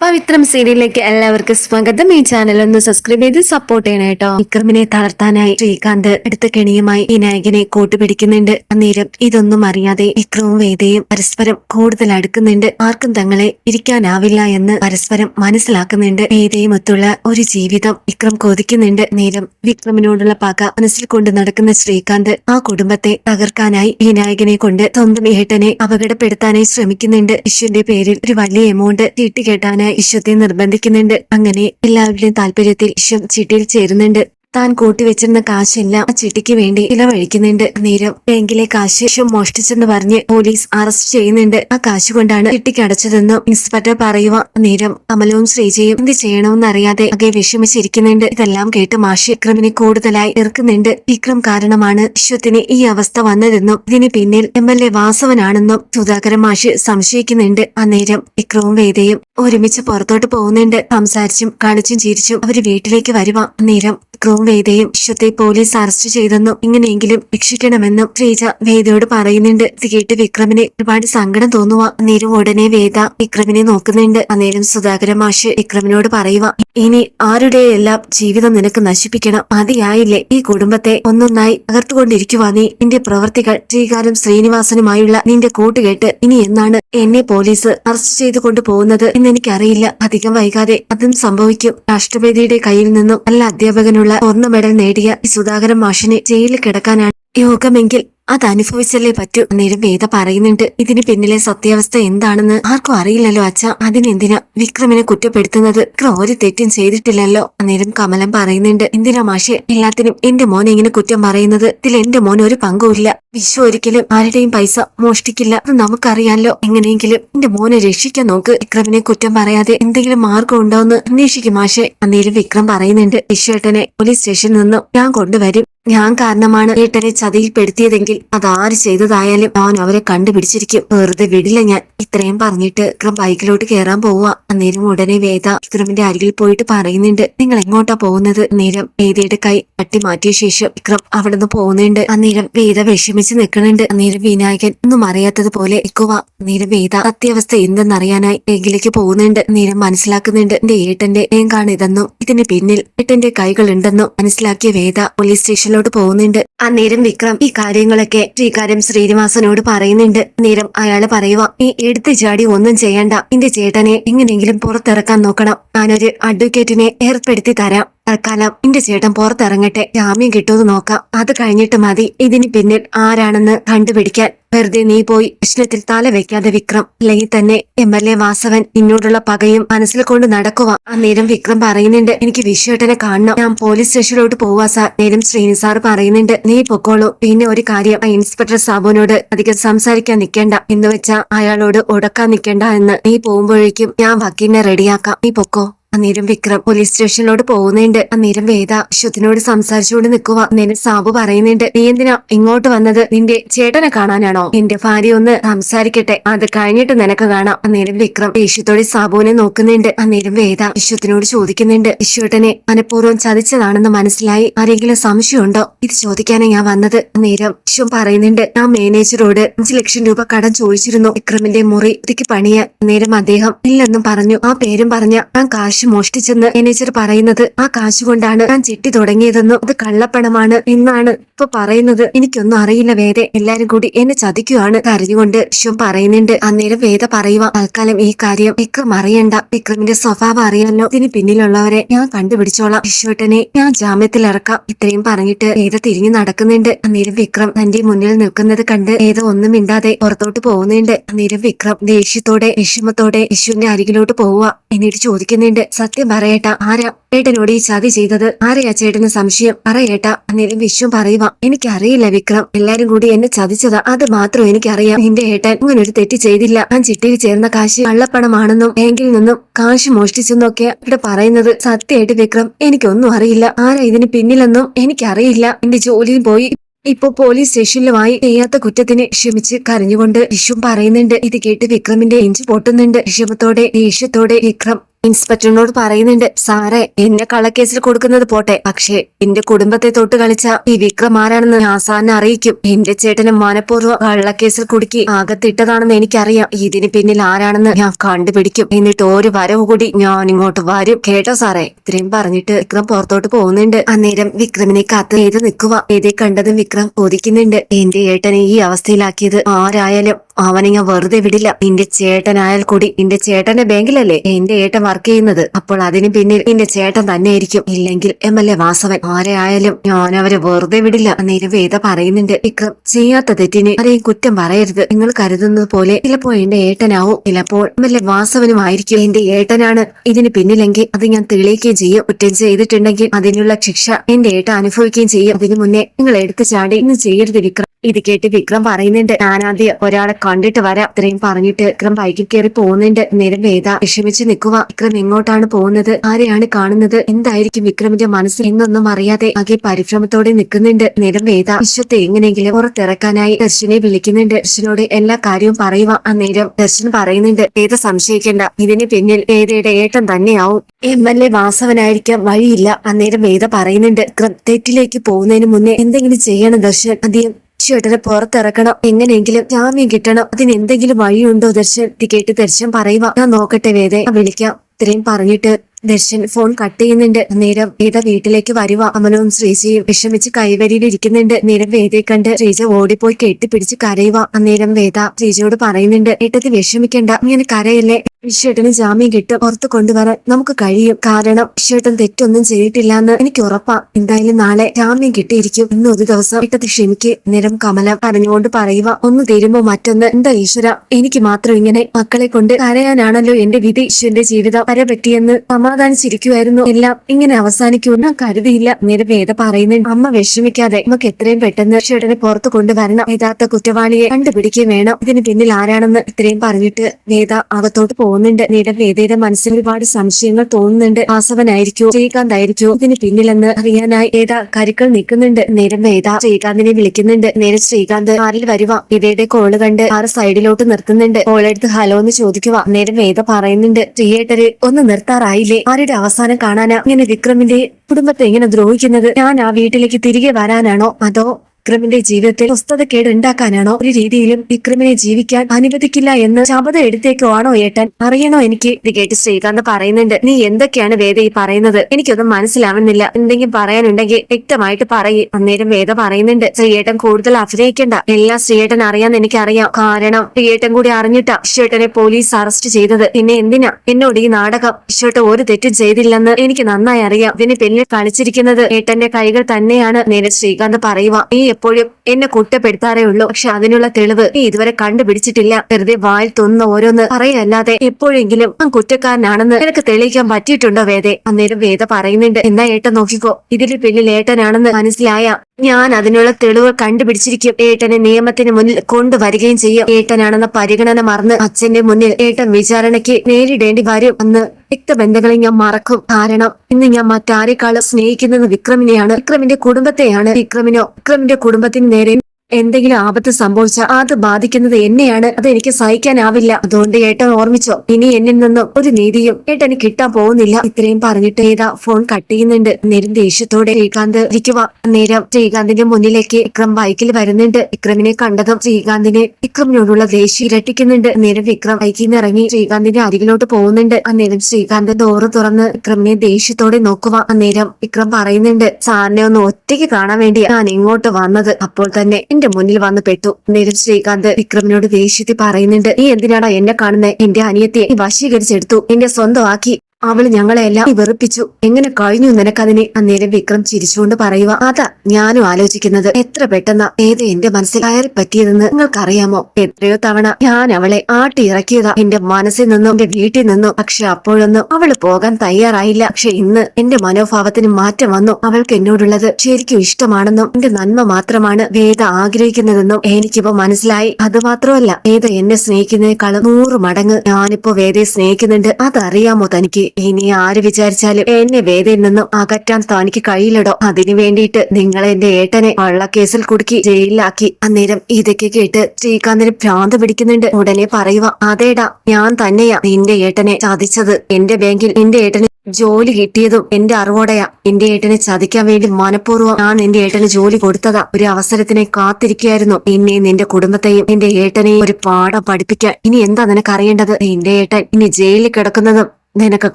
പവിത്രം സീരിയലിലേക്ക് എല്ലാവർക്കും സ്വാഗതം. ഈ ചാനൽ ഒന്ന് സബ്സ്ക്രൈബ് ചെയ്ത് സപ്പോർട്ട് ചെയ്യണം കേട്ടോ വിക്രമിനെ തളർത്താനായി ശ്രീകാന്ത് അടുത്ത കെണിയുമായി വിനായകനെ കൂട്ടുപിടിക്കുന്നുണ്ട്. അന്നേരം ഇതൊന്നും അറിയാതെ വിക്രവും വേദയും പരസ്പരം കൂടുതൽ അടുക്കുന്നുണ്ട്. ആർക്കും തങ്ങളെ ഇരിക്കാനാവില്ല എന്ന് പരസ്പരം മനസ്സിലാക്കുന്നുണ്ട്. വേദയും ഒത്തുള്ള ഒരു ജീവിതം വിക്രം കൊതിക്കുന്നുണ്ട്. നേരം വിക്രമിനോടുള്ള പക മനസ്സിൽ കൊണ്ട് നടക്കുന്ന ശ്രീകാന്ത് ആ കുടുംബത്തെ തകർക്കാനായി വിനായകനെ കൊണ്ട് സ്വന്തം ഏട്ടനെ അപകടപ്പെടുത്താനായി ശ്രമിക്കുന്നുണ്ട്. വിഷുവിന്റെ പേരിൽ ഒരു വലിയ എമൗണ്ട് ചീട്ടുകെട്ടാനായി വിശ്വത്തെ നിർബന്ധിക്കുന്നുണ്ട്. അങ്ങനെ എല്ലാവരുടെയും താല്പര്യത്തിൽ വിശ്വം ചിട്ടിയിൽ ചേരുന്നുണ്ട്. താൻ കൂട്ടിവെച്ചിരുന്ന കാശെല്ലാം ആ ചിട്ടിക്ക് വേണ്ടി ചിലവഴിക്കുന്നുണ്ട് നേരം ബാങ്കിലെ കാശ് മോഷ്ടിച്ചെന്ന് പറഞ്ഞ് പോലീസ് അറസ്റ്റ് ചെയ്യുന്നുണ്ട്. ആ കാശ് കൊണ്ടാണ് ചിട്ടിക്ക് അടച്ചതെന്നും ഇൻസ്പെക്ടർ പറയുക. നേരം കമലവും ശ്രീജയും എന്ത് ചെയ്യണമെന്ന് അറിയാതെ അകെ വിഷമിച്ചിരിക്കുന്നുണ്ട്. ഇതെല്ലാം കേട്ട് മാഷി വിക്രമിനെ കൂടുതലായി ഇറക്കുന്നുണ്ട് വിക്രം കാരണമാണ് വിശ്വത്തിന് ഈ അവസ്ഥ വന്നതെന്നും ഇതിന് പിന്നിൽ എം എൽ എ വാസവനാണെന്നും സുധാകരൻ മാഷ് സംശയിക്കുന്നുണ്ട്. അന്നേരം വിക്രവും വേദയും ഒരുമിച്ച് പുറത്തോട്ട് പോകുന്നുണ്ട്. സംസാരിച്ചും കളിച്ചും ചിരിച്ചും അവർ വീട്ടിലേക്ക് വരുവാ. നേരം വിക്രവും വേദയും വിശ്വത്തെ പോലീസ് അറസ്റ്റ് ചെയ്തെന്നും ഇങ്ങനെയെങ്കിലും രക്ഷിക്കണമെന്നും ശ്രീജ വേദയോട് പറയുന്നുണ്ട്. ഇത് കേട്ട് വിക്രമിന് ഒരുപാട് സങ്കടം തോന്നുക. അന്നേരം ഉടനെ വേദ വിക്രമിനെ നോക്കുന്നുണ്ട്. അന്നേരം സുധാകര മാഷ് വിക്രമിനോട് പറയുക ഇനി ആരുടെയെല്ലാം ജീവിതം നിനക്ക് നശിപ്പിക്കണം? മതിയായില്ലേ? ഈ കുടുംബത്തെ ഒന്നൊന്നായി തകർത്തുകൊണ്ടിരിക്കുവാ നീ. നിന്റെ പ്രവർത്തികൾ ശ്രീകാരം ശ്രീനിവാസനുമായുള്ള നിന്റെ കൂട്ടുകെട്ട് ഇനി എന്നാണ് എന്നെ പോലീസ് അറസ്റ്റ് ചെയ്തു കൊണ്ടുപോകുന്നത് എന്ന് എനിക്കറിയില്ല. അധികം വൈകാതെ അതും സംഭവിക്കും. രാഷ്ട്രപതിയുടെ കയ്യിൽ നിന്നും നല്ല അധ്യാപകനുള്ള സ്വർണ മെഡൽ നേടിയ സുധാകരൻ മാഷിനെ ജയിലിൽ കിടക്കാനാണ് യോഗമെങ്കിൽ അത് അനുഭവിച്ചല്ലേ പറ്റൂ? നേരം വേദ പറയുന്നുണ്ട് ഇതിന് പിന്നിലെ സത്യാവസ്ഥ എന്താണെന്ന് ആർക്കും അറിയില്ലല്ലോ അച്ഛ. അതിനെന്തിനാ വിക്രമിനെ കുറ്റപ്പെടുത്തുന്നത്? വിക്രം ഒരു തെറ്റും ചെയ്തിട്ടില്ലല്ലോ. അന്നേരം കമലം പറയുന്നുണ്ട് എന്തിനാ മാഷെ? എല്ലാത്തിനും എന്റെ മോൻ ഇങ്ങനെ കുറ്റം പറയുന്നത്? ഇതിൽ എന്റെ മോൻ ഒരു പങ്കുമില്ല വിശ്വ ഒരിക്കലും ആരുടെയും പൈസ മോഷ്ടിക്കില്ല. അത് നമുക്കറിയാലോ. എങ്ങനെയെങ്കിലും എന്റെ മോനെ രക്ഷിക്കാൻ നോക്ക്. വിക്രമിനെ കുറ്റം പറയാതെ എന്തെങ്കിലും മാർഗം ഉണ്ടോ എന്ന് അന്വേഷിക്കും മാഷെ. അന്നേരം വിക്രം പറയുന്നുണ്ട് വിശ്വേട്ടനെ പോലീസ് സ്റ്റേഷനിൽ നിന്നും ഞാൻ കൊണ്ടുവരും. ഞാൻ കാരണമാണ് ഏട്ടനെ ചതിയിൽപ്പെടുത്തിയതെങ്കിൽ അതാര് ചെയ്തതായാലും ഞാൻ അവരെ കണ്ടുപിടിച്ചിരിക്കും. വെറുതെ വിടില്ല ഞാൻ. ഇത്രയും പറഞ്ഞിട്ട് വിക്രം ബൈക്കിലോട്ട് കയറാൻ പോവുക. അന്നേരം ഉടനെ വേദ വിക്രമിന്റെ അരികിൽ പോയിട്ട് പറയുന്നുണ്ട് നിങ്ങൾ എങ്ങോട്ടാ പോകുന്നത്? നേരം വേദയുടെ കൈ തട്ടി മാറ്റിയ ശേഷം വിക്രം അവിടെ നിന്ന് പോകുന്നുണ്ട്. അന്നേരം വേദ വിഷമിച്ച് നിൽക്കുന്നുണ്ട്. അന്നേരം വിനായകൻ ഒന്നും അറിയാത്തതുപോലെ നിൽക്കുക അന്നേരം വേദ സത്യാവസ്ഥ എന്തെന്നറിയാനായി ബാങ്കിലേക്ക് പോകുന്നുണ്ട്. നേരം മനസ്സിലാക്കുന്നുണ്ട് എന്റെ ഏട്ടന്റെ ഏങ്കാണ് ഇതെന്നും ഇതിന്റെ പിന്നിൽ ഏട്ടന്റെ കൈകൾ ഉണ്ടെന്നും മനസ്സിലാക്കിയ വേദ പോലീസ് സ്റ്റേഷനിലോട്ട് പോകുന്നുണ്ട്. അന്നേരം വിക്രം ഈ കാര്യങ്ങളൊക്കെ ശ്രീകാര്യം ശ്രീനിവാസനോട് പറയുന്നുണ്ട്. നേരം അയാൾ പറയുക നീ എടുത്തു ചാടി ഒന്നും ചെയ്യണ്ട. നിന്റെ ചേട്ടനെ എങ്ങനെയെങ്കിലും പുറത്തിറക്കാൻ നോക്കണം. ഞാനൊരു അഡ്വക്കേറ്റിനെ ഏർപ്പെടുത്തി തരാം. തൽക്കാലം എന്റെ ചേട്ടൻ പുറത്തിറങ്ങട്ടെ. ജാമ്യം കിട്ടുമെന്ന് നോക്കാം. അത് കഴിഞ്ഞിട്ട് മതി. ഇതിന് പിന്നിൽ ആരാണെന്ന് കണ്ടുപിടിക്കാൻ. വെറുതെ നീ പോയി പ്രശ്നത്തിൽ തല വെക്കാതെ വിക്രം. അല്ലെങ്കിൽ തന്നെ എം എൽ എ വാസവൻ നിന്നോടുള്ള പകയും മനസ്സിൽ കൊണ്ട് നടക്കുക നേരം വിക്രം പറയുന്നുണ്ട് എനിക്ക് വിശ്വേട്ടനെ കാണണം. ഞാൻ പോലീസ് സ്റ്റേഷനിലോട്ട് പോവാ സാർ. നേരം ശ്രീനി സാർ പറയുന്നുണ്ട് നീ പൊക്കോളൂ. പിന്നെ ഒരു കാര്യം ആ ഇൻസ്പെക്ടർ സാബുവിനോട് അധികം സംസാരിക്കാൻ നിൽക്കേണ്ട. എന്ന് വെച്ചാ അയാളോട് ഉടക്കാൻ നിൽക്കേണ്ട എന്ന്. നീ പോകുമ്പോഴേക്കും ഞാൻ വക്കീലിനെ റെഡിയാക്കാം നീ പൊക്കോ? അന്നേരം വിക്രം പോലീസ് സ്റ്റേഷനിലോട്ട് പോകുന്നുണ്ട്. അന്നേരം വേദ അശ്വത്തിനോട് സംസാരിച്ചുകൊണ്ട് നിൽക്കുക അന്നേരം സാബു പറയുന്നുണ്ട് നീ എന്തിനാ ഇങ്ങോട്ട് വന്നത്? നിന്റെ ചേട്ടനെ കാണാനാണോ? എന്റെ ഭാര്യ ഒന്ന് സംസാരിക്കട്ടെ. അത് കഴിഞ്ഞിട്ട് നിനക്ക് കാണാം. അന്നേരം വിക്രം ദേഷ്യത്തോടെ സാബുവിനെ നോക്കുന്നുണ്ട്. അന്നേരം വേദ അശ്വത്തിനോട് ചോദിക്കുന്നുണ്ട് അശ്വട്ടനെ മനഃപൂർവം ചതിച്ചതാണെന്ന് മനസ്സിലായി? ആരെങ്കിലും സംശയമുണ്ടോ? ഇത് ചോദിക്കാനാണ് ഞാൻ വന്നത്. അന്നേരം അശ്വം പറയുന്നുണ്ട് ഞാൻ മാനേജറോട് അഞ്ചു ലക്ഷം രൂപ കടം ചോദിച്ചിരുന്നു. വിക്രമിന്റെ മുറി ഇതിക്ക് പണിയാൻ. അന്നേരം അദ്ദേഹം ഇല്ലെന്നും പറഞ്ഞു. ആ പേരും പറഞ്ഞ ഞാൻ കാശ് മോഷ്ടിച്ചെന്ന് മാനേജർ പറയുന്നത് ആ കാശ് കൊണ്ടാണ് ഞാൻ ചിട്ടി തുടങ്ങിയതെന്നും അത് കള്ളപ്പണമാണ് എന്നാണ് ഇപ്പൊ പറയുന്നത്. എനിക്കൊന്നും അറിയില്ല വേദ. എല്ലാരും കൂടി എന്നെ ചതിക്കുവാണ് കരഞ്ഞുകൊണ്ട് വിശ്വം പറയുന്നുണ്ട്. അന്നേരം വേദ പറയുക തൽക്കാലം ഈ കാര്യം വിക്രം അറിയണ്ട. വിക്രമിന്റെ സ്വഭാവം അറിയാലോ. ഇതിന് പിന്നിലുള്ളവരെ ഞാൻ കണ്ടുപിടിച്ചോളാം. വിശ്വട്ടനെ ഞാൻ ജാമ്യത്തിൽ ഇറക്കാം. ഇത്രയും പറഞ്ഞിട്ട് വേദ തിരിഞ്ഞു നടക്കുന്നുണ്ട്. അന്നേരം വിക്രം തന്റെ മുന്നിൽ നിൽക്കുന്നത് കണ്ട് വേദ ഒന്നും മിണ്ടാതെ പുറത്തോട്ട് പോകുന്നുണ്ട്. അന്നേരം വിക്രം ദേഷ്യത്തോടെ വിഷമത്തോടെ വിഷുവിന്റെ അരികിലോട്ട് പോവുക എന്നിട്ട് ചോദിക്കുന്നുണ്ട് സത്യം പറയട്ടാ ആരാ ഏട്ടനോട് ഈ ചതി ചെയ്തത്? ആരെയാ ചേട്ടന് സംശയം? പറയേട്ട. അന്നേരം വിശ്വം പറയുക എനിക്കറിയില്ല വിക്രം. എല്ലാരും കൂടി എന്നെ ചതിച്ചതാ. അത് മാത്രം എനിക്കറിയാം. നിന്റെ ഏട്ടൻ അങ്ങനെ ഒരു തെറ്റ് ചെയ്തില്ല. ഞാൻ ചിട്ടിയിൽ ചേർന്ന കാശ് കള്ളപ്പണമാണെന്നും ബാങ്കിൽ നിന്നും കാശ് മോഷ്ടിച്ചെന്നൊക്കെ ഇവിടെ പറയുന്നത് സത്യമായിട്ട് വിക്രം. എനിക്കൊന്നും അറിയില്ല. ആരാ ഇതിന് പിന്നിലെന്നും എനിക്കറിയില്ല. എന്റെ ജോലിയിൽ പോയി. ഇപ്പൊ പോലീസ് സ്റ്റേഷനിലുമായി ചെയ്യാത്ത കുറ്റത്തിന് ക്ഷമിച്ച് കരഞ്ഞുകൊണ്ട് വിശ്വം പറയുന്നുണ്ട്. ഇത് കേട്ട് വിക്രമിന്റെ എഞ്ചു പൊട്ടുന്നുണ്ട്. വിഷമത്തോടെ ദേഷ്യത്തോടെ വിക്രം ഇൻസ്പെക്ടറിനോട് പറയുന്നുണ്ട് സാറേ എന്നെ കള്ളക്കേസിൽ കൊടുക്കുന്നത് പോട്ടെ. പക്ഷേ എന്റെ കുടുംബത്തെ തൊട്ട് കളിച്ച ഈ വിക്രം ആരാണെന്ന് ഞാൻ സാറിനെ അറിയിക്കും. എന്റെ ചേട്ടനും മനഃപൂർവം കള്ളക്കേസിൽ കുടുക്കി അകത്തിട്ടതാണെന്ന് എനിക്കറിയാം. ഇതിന് പിന്നിൽ ആരാണെന്ന് ഞാൻ കണ്ടുപിടിക്കും. എന്നിട്ട് ഒരു വരവ് കൂടി ഞാൻ ഇങ്ങോട്ട് വരും. കേട്ടോ സാറേ? ഇത്രയും പറഞ്ഞിട്ട് വിക്രം പുറത്തോട്ട് പോകുന്നുണ്ട്. അന്നേരം വിക്രമിനെ കാത്ത് ചെയ്ത് നിൽക്കുക. ഇതേ കണ്ടതും വിക്രം കൊതിക്കുന്നുണ്ട്. എന്റെ ഏട്ടനെ ഈ അവസ്ഥയിലാക്കിയത് ആരായാലും അവനെ ഞാൻ വെറുതെ വിടില്ല. നിന്റെ ചേട്ടനായാൽ കൂടി നിന്റെ ചേട്ടന്റെ ബാങ്കിലല്ലേ എന്റെ ഏട്ടൻ വർക്ക് ചെയ്യുന്നത്? അപ്പോൾ അതിന് പിന്നിൽ നിന്റെ ചേട്ടൻ തന്നെയായിരിക്കും. ഇല്ലെങ്കിൽ എം എൽ എ വാസവൻ. ആരെയായാലും ഞാൻ അവരെ വെറുതെ വിടില്ല. നിരവേദ വേദ പറയുന്നുണ്ട് വിക്രം ചെയ്യാത്ത തെറ്റിന് ആരെയും കുറ്റം പറയരുത്. നിങ്ങൾ കരുതുന്നത് പോലെ ചിലപ്പോൾ എന്റെ ഏട്ടനാവും. ചിലപ്പോൾ എം എൽ എ വാസവനുമായിരിക്കും. എന്റെ ഏട്ടനാണ്. ഇതിന് പിന്നിലെങ്കിൽ അത് ഞാൻ തെളിയിക്കുകയും ചെയ്യും. കുറ്റം ചെയ്തിട്ടുണ്ടെങ്കിൽ അതിനുള്ള ശിക്ഷ എന്റെ ഏട്ടൻ അനുഭവിക്കുകയും ചെയ്യും. അതിനു മുന്നേ നിങ്ങൾ എടുത്തു ചാടി ഇന്ന് ചെയ്യരുത് വിക്രം. ഇത് കേട്ട് വിക്രം പറയുന്നുണ്ട് ഞാനാദ്യം ഒരാളെ കണ്ടിട്ട് വരാം. ഇത്രയും പറഞ്ഞിട്ട് വിക്രം ബൈക്കിൽ കയറി പോകുന്നുണ്ട്. നേരം വേദ വിഷമിച്ച് നിൽക്കുക. വിക്രം എങ്ങോട്ടാണ് പോകുന്നത്? ആരെയാണ് കാണുന്നത്? എന്തായിരിക്കും വിക്രമിന്റെ മനസ്സിൽ എന്നൊന്നും അറിയാതെ ആകെ പരിഭ്രമത്തോടെ നിൽക്കുന്നുണ്ട്. നേരം വേദ വിശ്വത്തെ എങ്ങനെയെങ്കിലും പുറത്തിറക്കാനായി ദർശനെ വിളിക്കുന്നുണ്ട്. ദർശനോട് എല്ലാ കാര്യവും പറയുക നേരം ദർശൻ പറയുന്നുണ്ട് വേദ സംശയിക്കേണ്ട. ഇതിന് പിന്നിൽ വേദയുടെ ഏട്ടൻ തന്നെയാവും. എം എൽ എ വാസവനായിരിക്കാം വഴിയില്ല. അന്നേരം വേദ പറയുന്നുണ്ട് വിക്രം തെറ്റിലേക്ക് പോകുന്നതിന് മുന്നേ എന്തെങ്കിലും ചെയ്യണം ദർശൻ. അധികം ചേട്ടനെ പുറത്തിറക്കണം. എങ്ങനെയെങ്കിലും ജാമ്യം കിട്ടണം. അതിന് എന്തെങ്കിലും വഴിയുണ്ടോ ദർശൻ? കേട്ട് ദർശൻ പറയുക ഞാൻ നോക്കട്ടെ വേദേ വിളിക്കാം. ഇത്രയും പറഞ്ഞിട്ട് ദർശൻ ഫോൺ കട്ട് ചെയ്യുന്നുണ്ട്. നേരം വേദ വീട്ടിലേക്ക് വരുക അമനവും ശ്രീജയും വിഷമിച്ച് കൈവരിയിൽ ഇരിക്കുന്നുണ്ട്. നേരം വേദയെ കണ്ട് ശ്രീജ ഓടിപ്പോയി കെട്ടിപ്പിടിച്ച് കരയുക അന്നേരം വേദ ശ്രീജയോട് പറയുന്നുണ്ട് ഏട്ടത്തി വിഷമിക്കണ്ട. ഇങ്ങനെ കരയല്ലേ? വിശ്വേട്ടന് ജാമ്യം കിട്ടും. പുറത്ത് കൊണ്ടുവരാൻ നമുക്ക് കഴിയും. കാരണം ഷേട്ടൻ തെറ്റൊന്നും ചെയ്തിട്ടില്ല എന്ന് എനിക്ക് ഉറപ്പാ. എന്തായാലും നാളെ ജാമ്യം കിട്ടിയിരിക്കും. ഇന്ന് ഒരു ദിവസം ഇട്ടത് ക്ഷമിക്ക്. നിരം കമലം പറഞ്ഞുകൊണ്ട് പറയുക ഒന്ന് തീരുമ്പോ മറ്റൊന്ന്? എന്താ ഈശ്വര എനിക്ക് മാത്രം ഇങ്ങനെ മക്കളെ കൊണ്ട് കരയാനാണല്ലോ എന്റെ വിധി. ഈശ്വരന്റെ ജീവിതം വരെ പറ്റിയെന്ന് സമാധാനിച്ചിരിക്കുമായിരുന്നു എല്ലാം ഇങ്ങനെ അവസാനിക്കുമെന്ന് കരുതിയില്ല. നിരം വേദ പറയുന്നു അമ്മ വിഷമിക്കാതെ നമുക്ക് എത്രയും പെട്ടെന്ന് വിഷേട്ടനെ പുറത്ത് കൊണ്ടുവരണം. യഥാർത്ഥ കുറ്റവാളിയെ കണ്ടുപിടിക്കുകയും വേണം. ഇതിന് പിന്നിൽ ആരാണെന്ന് ഇത്രയും പറഞ്ഞിട്ട് വേദ അകത്തോട്ട് പോകുന്നുണ്ട് നീട വേദയുടെ മനസ്സിൽ ഒരുപാട് സംശയങ്ങൾ തോന്നുന്നുണ്ട്. വാസവനായിരിക്കോ ശ്രീകാന്ത് ആയിരിക്കോ ഇതിന് പിന്നിലെന്ന് അറിയാനായി ഏതാ കരുക്കൾ നിൽക്കുന്നുണ്ട്. നേരം വേദ ശ്രീകാന്തിനെ വിളിക്കുന്നുണ്ട്. നേരെ ശ്രീകാന്ത് കാറിൽ വരുക വേദയുടെ കോൾ കണ്ട് ആറ് സൈഡിലോട്ട് നിർത്തുന്നുണ്ട്. കോളെടുത്ത് ഹലോ എന്ന് ചോദിക്കുക നേരം വേദ പറയുന്നുണ്ട്. തിയേറ്ററിൽ ഒന്ന് നിർത്താറായില്ലേ? ആരുടെ അവസാനം കാണാനാ? ഇങ്ങനെ വിക്രമിന്റെ കുടുംബത്തെ ഇങ്ങനെ ദ്രോഹിക്കുന്നത്? ഞാൻ ആ വീട്ടിലേക്ക് തിരികെ വരാനാണോ? അതോ വിക്രമിന്റെ ജീവിതത്തിൽ സ്വസ്ഥതക്കേട് ഉണ്ടാക്കാനാണോ ഒരു രീതിയിലും വിക്രമിനെ ജീവിക്കാൻ അനുവദിക്കില്ല എന്ന് ശബദ എടുത്തേക്കോ ആണോ ഏട്ടൻ? അറിയണോ എനിക്ക്? ഇത് കേട്ട് ശ്രീകാന്ത് പറയുന്നുണ്ട്. നീ എന്തൊക്കെയാണ് വേദ ഈ പറയുന്നത്? എനിക്കൊന്നും മനസ്സിലാവുന്നില്ല. എന്തെങ്കിലും പറയാനുണ്ടെങ്കിൽ വ്യക്തമായിട്ട് പറയും. അന്നേരം വേദ പറയുന്നുണ്ട്. ശ്രീയേട്ടൻ കൂടുതൽ അഭിനയിക്കണ്ട എല്ലാ ശ്രീയേട്ടൻ അറിയാന്ന് എനിക്കറിയാം. കാരണം ശ്രീയേട്ടൻ കൂടി അറിഞ്ഞിട്ടാ ഇഷേട്ടനെ പോലീസ് അറസ്റ്റ് ചെയ്തത്. പിന്നെ എന്തിനാ? എന്നോട് ഈ നാടകം? ഇഷേട്ടൻ ഒരു തെറ്റും ചെയ്തില്ലെന്ന് എനിക്ക് നന്നായി അറിയാം. ഇതിന് പിന്നിൽ കളിച്ചിരിക്കുന്നത് ഏട്ടന്റെ കൈകൾ തന്നെയാണ്. നേരെ ശ്രീകാന്ത് പറയുക നീ എപ്പോഴും എന്നെ കുറ്റപ്പെടുത്താറേ ഉള്ളൂ. പക്ഷെ അതിനുള്ള തെളിവ് നീ ഇതുവരെ കണ്ടുപിടിച്ചിട്ടില്ല. വെറുതെ വായിൽ തൊന്ന ഓരോന്ന് പറയല്ലാതെ എപ്പോഴെങ്കിലും ആ കുറ്റക്കാരനാണെന്ന് നിനക്ക് തെളിയിക്കാൻ പറ്റിയിട്ടുണ്ടോ വേദേ? അന്നേരം വേദ പറയുന്നുണ്ട് എന്നാ ഏട്ടൻ നോക്കിക്കോ. ഇതിന് പിന്നിൽ ഏട്ടനാണെന്ന് മനസ്സിലായ ഞാൻ അതിനുള്ള തെളിവ് കണ്ടുപിടിച്ചിരിക്കും. ഏട്ടനെ നിയമത്തിന് മുന്നിൽ കൊണ്ടുവരികയും ചെയ്യും. ഏട്ടനാണെന്ന പരിഗണന മറന്ന് അച്ഛന്റെ മുന്നിൽ ഏട്ടൻ വിചാരണയ്ക്ക് നേരിടേണ്ടി വരും അന്ന് രക്തബന്ധങ്ങളെ ഞാൻ മറക്കും. കാരണം ഇന്ന് ഞാൻ മറ്റാരെക്കാളും സ്നേഹിക്കുന്നത് വിക്രമിനെയാണ്. വിക്രമിന്റെ കുടുംബത്തെയാണ്. വിക്രമിനോ വിക്രമിന്റെ കുടുംബത്തിന് നേരെ എന്തെങ്കിലും ആപത്ത് സംഭവിച്ചാൽ അത് ബാധിക്കുന്നത് എന്നെയാണ്. അത് എനിക്ക് സഹിക്കാനാവില്ല. അതുകൊണ്ട് ഏട്ടൻ ഓർമ്മിച്ചോ? ഇനി എന്നിൽ നിന്നും ഒരു നീതിയും ഏട്ടന് കിട്ടാൻ പോകുന്നില്ല. ഇത്രയും പറഞ്ഞിട്ട് ഏതാ ഫോൺ കട്ട് ചെയ്യുന്നുണ്ട്. നേരം ദേഷ്യത്തോടെ ശ്രീകാന്ത് ഇരിക്കുക നേരം ശ്രീകാന്തിന്റെ മുന്നിലേക്ക് വിക്രം ബൈക്കിൽ വരുന്നുണ്ട്. വിക്രമിനെ കണ്ടതും ശ്രീകാന്തിനെ വിക്രമിനോടുള്ള ദേഷ്യം ഇരട്ടിക്കുന്നുണ്ട്. നേരം വിക്രം ബൈക്കിൽ നിന്ന് ഇറങ്ങി ശ്രീകാന്തിന്റെ അരികിലോട്ട് പോകുന്നുണ്ട്. അന്നേരം ശ്രീകാന്ത് ഡോറ് തുറന്ന് വിക്രമിനെ ദേഷ്യത്തോടെ നോക്കുക അന്നേരം വിക്രം പറയുന്നുണ്ട് സാറിനെ ഒന്ന് ഒറ്റയ്ക്ക് കാണാൻ വേണ്ടി ഞാൻ ഇങ്ങോട്ട് വന്നത്. അപ്പോൾ തന്നെ എന്റെ മുന്നിൽ വന്ന് പെട്ടു. നേരം ശ്രീകാന്ത് വിക്രമിനോട് ദേഷ്യത്തിൽ പറയുന്നുണ്ട് നീ എന്തിനാടാ എന്നെ കാണുന്നത് എന്റെ അനിയത്തെ വശീകരിച്ചെടുത്തു. എന്റെ സ്വന്തമാക്കി അവൾ ഞങ്ങളെല്ലാം വെറുപ്പിച്ചു. എങ്ങനെ കഴിഞ്ഞു നിനക്കതിനെ? അന്നേരം വിക്രം ചിരിച്ചുകൊണ്ട് പറയുക അതാ ഞാനും ആലോചിക്കുന്നത് എത്ര പെട്ടെന്ന്? ഏത് എന്റെ മനസ്സിൽ കയറി പറ്റിയതെന്ന് നിങ്ങൾക്കറിയാമോ? എത്രയോ തവണ ഞാൻ അവളെ ആട്ടി ഇറക്കിയതാ എന്റെ മനസ്സിൽ നിന്നും എന്റെ വീട്ടിൽ നിന്നും. പക്ഷെ അപ്പോഴൊന്നും അവൾ പോകാൻ തയ്യാറായില്ല. പക്ഷെ ഇന്ന് എന്റെ മനോഭാവത്തിന് മാറ്റം വന്നു. അവൾക്ക് എന്നോടുള്ളത് ശരിക്കും ഇഷ്ടമാണെന്നും എന്റെ നന്മ മാത്രമാണ് വേദ ആഗ്രഹിക്കുന്നതെന്നും എനിക്കിപ്പോ മനസ്സിലായി. അത് മാത്രമല്ല വേദ എന്നെ സ്നേഹിക്കുന്നതിനേക്കാളും നൂറ് മടങ്ങ് ഞാനിപ്പോ വേദയെ സ്നേഹിക്കുന്നുണ്ട്. അതറിയാമോ തനിക്ക്? ഇനി ആര് വിചാരിച്ചാലും എന്നെ വേദയിൽ നിന്നും അകറ്റാൻ തനിക്ക് കഴിയില്ലടോ. അതിനു വേണ്ടിയിട്ട് നിങ്ങൾ എന്റെ ഏട്ടനെ വള്ളക്കേസിൽ കുടുക്കി ജയിലിലാക്കി. അന്നേരം ഇതൊക്കെ കേട്ട് ശ്രീകാന്തിന് ഭ്രാന്ത് പിടിക്കുന്നുണ്ട്. ഉടനെ പറയുക അതേടാ ഞാൻ തന്നെയാ നിന്റെ ഏട്ടനെ ചതിച്ചത്. എന്റെ ബാങ്കിൽ നിന്റെ ഏട്ടന് ജോലി കിട്ടിയതും എന്റെ അറിവോടെയാ. എന്റെ ഏട്ടനെ ചതിക്കാൻ വേണ്ടി മനഃപൂർവം ഞാൻ നിന്റെ ഏട്ടന് ജോലി കൊടുത്തതാ. ഒരു അവസരത്തിനെ കാത്തിരിക്കുകയായിരുന്നു. എന്നെ നിന്റെ കുടുംബത്തെയും നിന്റെ ഏട്ടനെയും ഒരു പാഠം പഠിപ്പിക്കാൻ. ഇനി എന്താ നിനക്ക് അറിയേണ്ടത് നിന്റെ ഏട്ടൻ ഇനി ജയിലിൽ കിടക്കുന്നതും നിനക്ക്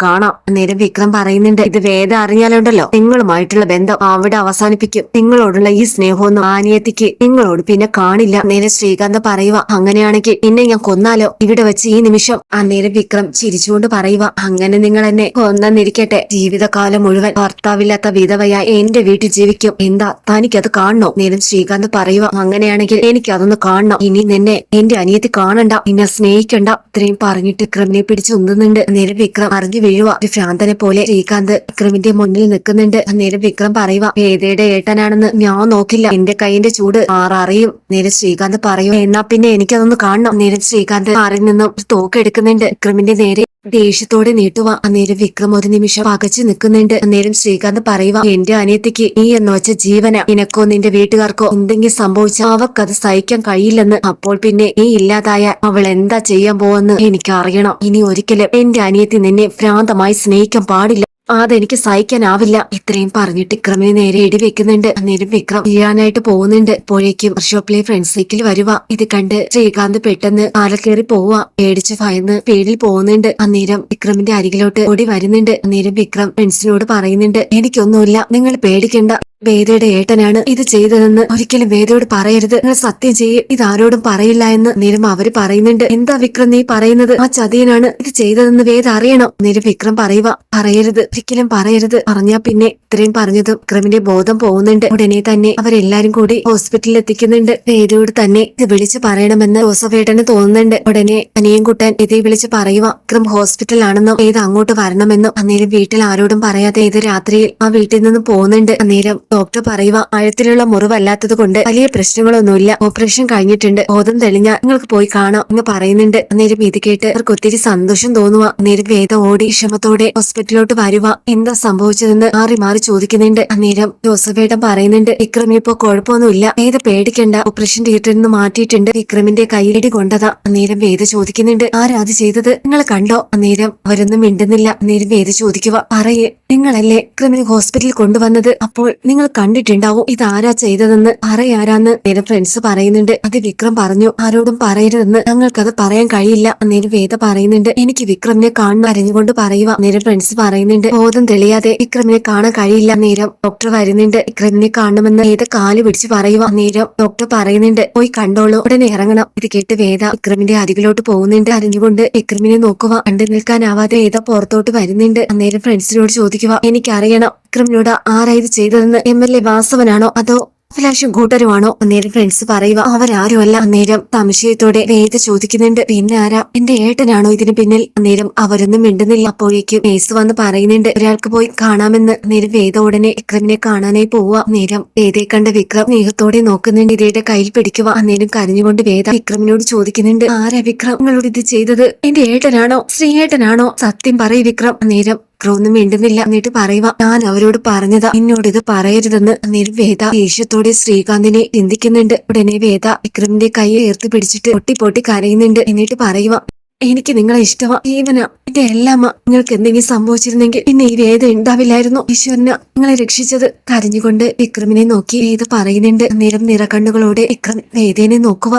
കാണാം നേരം വിക്രം പറയുന്നുണ്ട്. ഇത് വേദ അറിഞ്ഞാലുണ്ടല്ലോ. നിങ്ങളുമായിട്ടുള്ള ബന്ധം അവിടെ അവസാനിപ്പിക്കും. നിങ്ങളോടുള്ള ഈ സ്നേഹമൊന്നും ആനിയത്തിക്ക് നിങ്ങളോട് പിന്നെ കാണില്ല. നേരെ ശ്രീകാന്ത് പറയുക അങ്ങനെയാണെങ്കിൽ എന്നെ ഞാൻ കൊന്നാലോ? ഇവിടെ വെച്ച് ഈ നിമിഷം ആ അന്നേരം വിക്രം ചിരിച്ചുകൊണ്ട് പറയുക അങ്ങനെ നിങ്ങൾ എന്നെ കൊന്നിരിക്കട്ടെ ജീവിതകാലം മുഴുവൻ ഭർത്താവില്ലാത്ത വിധവയായി എന്റെ വീട്ടിൽ ജീവിക്കും. എന്താ തനിക്കത് കാണണോ? നേരം ശ്രീകാന്ത് പറയുക അങ്ങനെയാണെങ്കിൽ എനിക്ക് അതൊന്ന് കാണണം. ഇനി നിന്നെ എന്റെ അനിയത്തി കാണണ്ട. എന്നെ സ്നേഹിക്കണ്ട. ഇത്രയും പറഞ്ഞിട്ട് വിക്രമിനെ പിടിച്ച് ഉന്തുന്നുണ്ട്. നേരം വിക്രം അറിഞ്ഞു വീഴുക ഒരു ഭ്രാന്തനെ പോലെ ശ്രീകാന്ത് വിക്രമിന്റെ മുന്നിൽ നിൽക്കുന്നുണ്ട്. നേരെ വിക്രം പറയുക വേദയുടെ ഏട്ടനാണെന്ന് ഞാൻ നോക്കില്ല. എന്റെ കൈയിന്റെ ചൂട് ആററിയും. നേരെ ശ്രീകാന്ത് പറയുക എന്നാ പിന്നെ എനിക്കതൊന്ന് കാണണം. നേരെ ശ്രീകാന്ത് ആറിൽ നിന്നും തോക്കെടുക്കുന്നുണ്ട് വിക്രമിന്റെ നേരെ ദേഷ്യത്തോടെ നീട്ടുക അന്നേരം വിക്രം ഒരു നിമിഷം പകച്ചു നിൽക്കുന്നുണ്ട്. അന്നേരം ശ്രീകാന്ത് പറയുക എന്റെ അനിയത്തിക്ക് നീ എന്ന് വെച്ച ജീവന. നിനക്കോ നിന്റെ വീട്ടുകാർക്കോ എന്തെങ്കിലും സംഭവിച്ചാൽ അവക്കത് സഹിക്കാൻ കഴിയില്ലെന്ന്. അപ്പോൾ പിന്നെ നീ ഇല്ലാതായ അവൾ എന്താ ചെയ്യാൻ പോവെന്ന് എനിക്ക് അറിയണം ഇനി ഒരിക്കലും എന്റെ അനിയത്തി നിന്നെ ഭ്രാന്തമായി സ്നേഹിക്കാൻ പാടില്ല. അതെനിക്ക് സഹിക്കാനാവില്ല. ഇത്രയും പറഞ്ഞിട്ട് വിക്രമിനെ നേരെ ഇടി വെക്കുന്നുണ്ട്. അന്നേരം വിക്രം ചെയ്യാനായിട്ട് പോകുന്നുണ്ട്. ഇപ്പോഴേക്കും വർക്ക്ഷോപ്പിലെ സൈക്കിൾ വരുക ഇത് കണ്ട് ശ്രീകാന്ത് പെട്ടെന്ന് കാലക്കേറി പോവുക പേടിച്ച് ഭയന്ന് പേടിൽ പോകുന്നുണ്ട്. അന്നേരം വിക്രമിന്റെ അരികിലോട്ട് ഓടി വരുന്നുണ്ട്. അന്നേരം വിക്രം ഫ്രണ്ട്സിനോട് പറയുന്നുണ്ട് എനിക്കൊന്നുമില്ല. നിങ്ങൾ പേടിക്കണ്ട. വേദയുടെ ഏട്ടനാണ് ഇത് ചെയ്തതെന്ന് ഒരിക്കലും വേദയോട് പറയരുത്. നിങ്ങൾ സത്യം ചെയ്യും ഇത് ആരോടും പറയില്ല എന്ന് നേരം അവർ പറയുന്നുണ്ട്. എന്താ വിക്രം നീ പറയുന്നത്? ആ ചതിയനാണ് ഇത് ചെയ്തതെന്ന് വേദ അറിയണം? നേരം വിക്രം പറയുക പറയരുത്. ഒരിക്കലും പറയരുത്. പറഞ്ഞാ പിന്നെ ഇത്രയും പറഞ്ഞതും വിക്രമിന്റെ ബോധം പോകുന്നുണ്ട്. ഉടനെ തന്നെ അവരെല്ലാരും കൂടി ഹോസ്പിറ്റലിൽ എത്തിക്കുന്നുണ്ട്. വേദയോട് തന്നെ ഇത് വിളിച്ചു പറയണമെന്ന് ജോസഫേട്ടന് തോന്നുന്നുണ്ട്. ഉടനെ അനിയും കുട്ടൻ ഇതേ വിളിച്ച് പറയുക വിക്രം ഹോസ്പിറ്റലാണെന്നും ഏത് അങ്ങോട്ട് വരണമെന്നും? അന്നേരം വീട്ടിൽ ആരോടും പറയാതെ ഏത് രാത്രിയിൽ ആ വീട്ടിൽ നിന്ന് പോകുന്നുണ്ട്. അന്നേരം ഡോക്ടർ പറയുക ആഴത്തിലുള്ള മുറിവല്ലാത്തത് കൊണ്ട് വലിയ പ്രശ്നങ്ങളൊന്നുമില്ല. ഓപ്പറേഷൻ കഴിഞ്ഞിട്ടുണ്ട്. ബോധം തെളിഞ്ഞ നിങ്ങൾക്ക് പോയി കാണാം എന്ന് പറയുന്നുണ്ട്. അന്നേരം ഇത് കേട്ട് അവർക്ക് ഒത്തിരി സന്തോഷം തോന്നുക അന്നേരം വേദ ഓടി ക്ഷമത്തോടെ ഹോസ്പിറ്റലിലോട്ട് വരുക എന്താ സംഭവിച്ചതെന്ന് മാറി മാറി ചോദിക്കുന്നുണ്ട്. അന്നേരം ജോസഫേട്ടൻ പറയുന്നുണ്ട് വിക്രം ഇപ്പോ കുഴപ്പമൊന്നുമില്ല. വേദ പേടിക്കണ്ട. ഓപ്പറേഷൻ തിയേറ്ററിൽ നിന്ന് മാറ്റിയിട്ടുണ്ട്. വിക്രമിന്റെ കൈയടി കൊണ്ടതാ. അന്നേരം വേദ ചോദിക്കുന്നുണ്ട് ആരാ അത് ചെയ്തത്? നിങ്ങൾ കണ്ടോ? അന്നേരം അവരൊന്നും മിണ്ടുന്നില്ല. അന്നേരം വേദ ചോദിക്കുക പറയേ നിങ്ങളല്ലേ വിക്രമിനെ ഹോസ്പിറ്റലിൽ കൊണ്ടുവന്നത്? അപ്പോൾ നിങ്ങൾ കണ്ടിട്ടുണ്ടാവും ഇതാരാ ചെയ്തതെന്ന്. പറയാരാന്ന് നേരം ഫ്രണ്ട്സ് പറയുന്നുണ്ട്. അത് വിക്രം പറഞ്ഞു. ആരോടും പറയരുതെന്ന്. ഞങ്ങൾക്കത് പറയാൻ കഴിയില്ല. അന്നേരം വേദ പറയുന്നുണ്ട്. എനിക്ക് വിക്രമിനെ കാണണം അറിഞ്ഞുകൊണ്ട് പറയുക നേരെ ഫ്രണ്ട്സ് പറയുന്നുണ്ട്. ബോധം തെളിയാതെ വിക്രമിനെ കാണാൻ കഴിയില്ല. നേരം ഡോക്ടർ വരുന്നുണ്ട്. വിക്രമിനെ കാണണമെന്ന് വേദ കാൽ പിടിച്ച് പറയുക നേരം ഡോക്ടർ പറയുന്നുണ്ട്. പോയി കണ്ടോളൂ. ഉടനെ ഇറങ്ങണം. ഇത് കേട്ട് വേദ വിക്രമിന്റെ അരികിലോട്ട് പോകുന്നുണ്ട്. അറിഞ്ഞുകൊണ്ട് വിക്രമിനെ നോക്കുക കണ്ടു നിൽക്കാനാവാതെ വേദ പുറത്തോട്ട് വരുന്നുണ്ട്. അന്നേരം ഫ്രണ്ട്സിനോട് ചോദിക്കുക എനിക്കറിയണം. വിക്രമിനോട് ആരാ ഇത് ചെയ്തതെന്ന് എം എൽ എ വാസവനാണോ അതോ അഭിലാഷും കൂട്ടരുമാണോ അന്നേരം ഫ്രണ്ട്സ് പറയുക. അവരാരും അല്ല അന്നേരം സംശയത്തോടെ വേദ ചോദിക്കുന്നുണ്ട്. പിന്നെ ആരാ? എന്റെ ഏട്ടനാണോ ഇതിന് പിന്നിൽ? അന്നേരം അവരൊന്നും മിണ്ടുന്നില്ല. അപ്പോഴേക്കും നേഴ്സ് വന്ന് പറയുന്നുണ്ട്. ഒരാൾക്ക് പോയി കാണാമെന്ന്. നേരം വേദ ഉടനെ വിക്രമിനെ കാണാനായി പോവുക. നേരം വേദയെ കണ്ട വിക്രം സ്നേഹത്തോടെ നോക്കുന്നുണ്ട്. ഇതയുടെ കയ്യിൽ പിടിക്കുക. അന്നേരം കരഞ്ഞുകൊണ്ട് വേദ വിക്രമിനോട് ചോദിക്കുന്നുണ്ട്. ആരാ വിക്രം? നിങ്ങളോട് ഇത് ചെയ്തത്? എന്റെ ഏട്ടനാണോ? ശ്രീയേട്ടനാണോ സത്യം പറയ് വിക്രം. അന്നേരം ഒന്നും വേണ്ടുന്നില്ല എന്നിട്ട് പറയുക ഞാൻ അവരോട് പറഞ്ഞതാ എന്നോട് ഇത് പറയരുതെന്ന്. അന്നേരം വേദ ദേഷ്യത്തോടെ ശ്രീകാന്തിനെ ചിന്തിക്കുന്നുണ്ട് ഉടനെ വേദ വിക്രമിന്റെ കൈ ഉയർത്തി പിടിച്ചിട്ട് പൊട്ടി പൊട്ടി കരയുന്നുണ്ട് എന്നിട്ട് പറയുക എനിക്ക് നിങ്ങളെ ഇഷ്ടമാ ജീവന എന്റെ എല്ലാമ. നിങ്ങൾക്ക് എന്തെങ്കിലും സംഭവിച്ചിരുന്നെങ്കിൽ പിന്നെ ഈ വേദ ഉണ്ടാവില്ലായിരുന്നു. ഈശ്വരന നിങ്ങളെ രക്ഷിച്ചത്. കരഞ്ഞുകൊണ്ട് വിക്രമിനെ നോക്കി വേദ പറയുന്നുണ്ട്. നേരം നിറകണ്ണുകളോടെ വിക്രം വേദേനെ നോക്കുക